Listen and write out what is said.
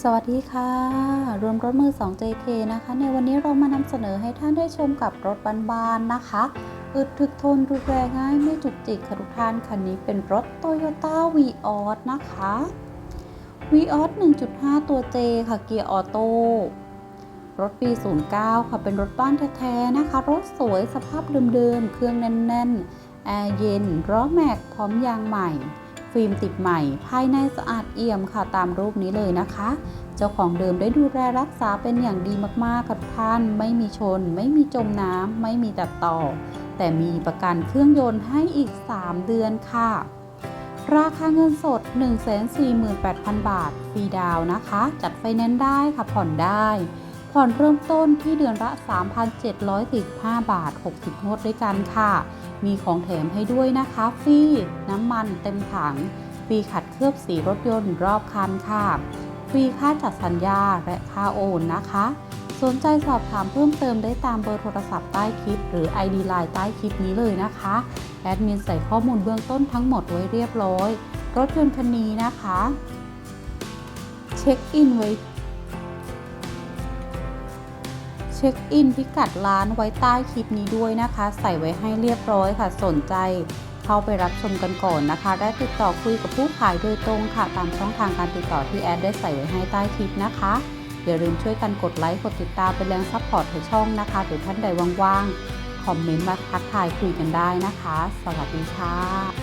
สวัสดีค่ะ รวมรถมือ 2 JK นะคะ ในวันนี้เรามานำเสนอให้ท่านได้ชมกับรถบานๆนะคะ อึดถึกทนดูแลง่ายไม่จุกจิกค่ะทุกท่าน คันนี้เป็นรถ Toyota v ีออสนะคะ v ีออส1.5 ตัว J ค่ะ เกียร์ออโต้รถปี 09 ค่ะ เป็นรถบ้านแท้ๆนะคะ รถสวยสภาพเดิมๆ เครื่องแน่นๆ แอร์เย็นล้อแม็กพร้อมยางใหม่ ฟิล์มติดใหม่ ภายในสะอาดเอี่ยมค่ะตามรูปนี้เลยนะคะ เจ้าของเดิมได้ดูแลรักษาเป็นอย่างดีมากๆกับท่าน ไม่มีชน ไม่มีจมน้ำไม่มีตัดต่อ แต่มีประกันเครื่องยนต์ให้อีก 3 เดือนค่ะ ราคาเงินสด 148,000 บาทฟรีดาวน์นะคะ จัดไฟแนนซ์ได้ค่ะผ่อนได้ ผ่อนเริ่มต้นที่เดือนละ 3,745 บาท 60งวดด้วยกันค่ะ มีของแถมให้ด้วยนะคะฟรีน้ำมันเต็มถังฟรีขัดเคลือบสีรถยนต์รอบคันค่ะฟรีค่าจัดสัญญาและค่าโอนนะคะ สนใจสอบถามเพิ่มเติมได้ตามเบอร์โทรศัพท์ใต้คลิป หรือ ID Line ใต้คลิปนี้เลยนะคะ แอดมินใส่ข้อมูลเบื้องต้นทั้งหมดไว้เรียบร้อย รถยนต์คันนี้นะคะ เช็คอินไว้ ช็คอินพิกัดร้านไว้ใต้คลิปนี้ด้วยนะคะ ใส่ไว้ให้เรียบร้อยค่ะ สนใจเข้าไปรับชมกันก่อนนะคะ ได้ติดต่อคุยกับผู้ขายโดยตรงค่ะ ตามช่องทางการติดต่อที่แอดได้ใส่ไว้ให้ใต้คลิปนะคะ อย่าลืมช่วยกันกดไลค์ กดติดตามเป็นแรงซัพพอร์ตให้ช่องนะคะหรือท่านใดว่างๆ คอมเมนต์มาทักทายคุยกันได้นะคะ สวัสดีค่ะ